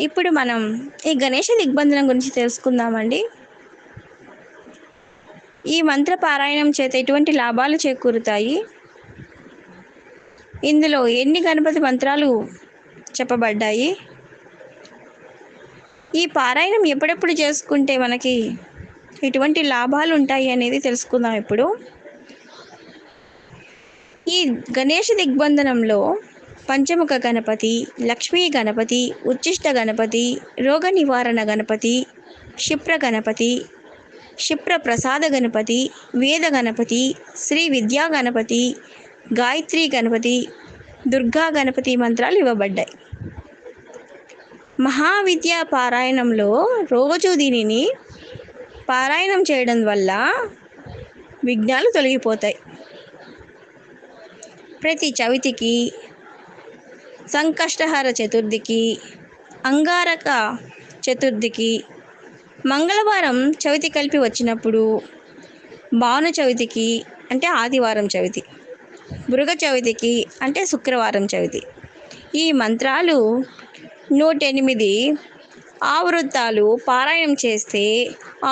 ఇప్పుడు మనం ఈ గణేష దిగ్బంధనం గురించి తెలుసుకుందామండి. ఈ మంత్ర పారాయణం చేత ఎటువంటి లాభాలు చేకూరుతాయి? ఇందులో ఎన్ని గణపతి మంత్రాలు చెప్పబడ్డాయి? ఈ పారాయణం ఎప్పుడెప్పుడు చేసుకుంటే మనకి ఎటువంటి లాభాలు ఉంటాయి అనేది తెలుసుకుందాం ఇప్పుడు. ఈ గణేష దిగ్బంధనంలో పంచముఖ గణపతి లక్ష్మీ గణపతి ఉచ్చిష్ట గణపతి రోగ నివారణ గణపతి క్షిప్ర గణపతి క్షిప్ర ప్రసాద గణపతి వేద గణపతి శ్రీ విద్యా గణపతి గాయత్రి గణపతి దుర్గా గణపతి మంత్రాలు ఇవ్వబడ్డాయి. మహావిద్యా పారాయణంలో రోజు దీనిని పారాయణం చేయడం వల్ల విఘ్నాలు తొలగిపోతాయి. ప్రతి చవితికి సంకష్టహర చతుర్థికి అంగారక చతుర్థికి మంగళవారం చవితి కలిపి వచ్చినప్పుడు భాను చవితికి అంటే ఆదివారం చవితి మృగ చవితికి అంటే శుక్రవారం చవితి. ఈ మంత్రాలు నూట ఎనిమిది ఆవృత్తాలు పారాయణం చేస్తే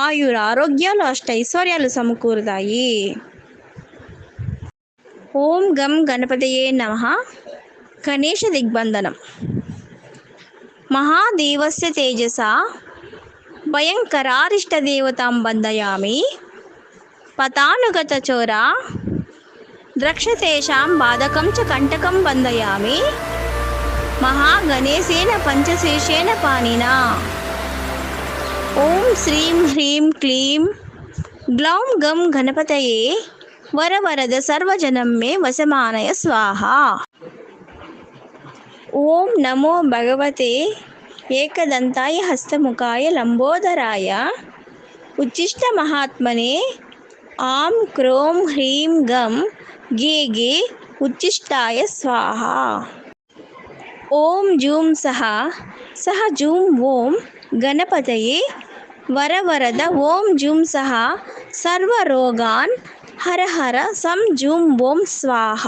ఆయుర ఆరోగ్యాలు అష్ట ఐశ్వర్యాలు సమకూరుతాయి. ఓం గం గణపతయే నమ. గణేష దిగ్బంధనం. మహాదేవస్య తేజస భయంకరారిష్టదేవతాం బంధయామి పతానుగత చోర ద్రక్షతేషాం బాధకం చ కంటకం బంధయామి మహాగణేశేన పంచశేషేణ పానినా ఓం శ్రీం హ్రీం క్లీం గ్లౌం గం గణపతయే వరవరద సర్వజనం మే వశమానయ స్వాహ. ఓం నమో భగవతే ఏకదంతాయ హస్తముఖాయ లంబోదరాయ. ఉచ్చిష్ట మహాత్మనే ఆం క్రోం హ్రీం గం గే గే ఉచ్చిష్టాయ స్వాహ. ఓం జూం సహ సహ జూం ఓం గణపతయే. వరవరద ఓం జూం సహ సర్వరోగాన్ హర హర సం జూం ఓం స్వాహ.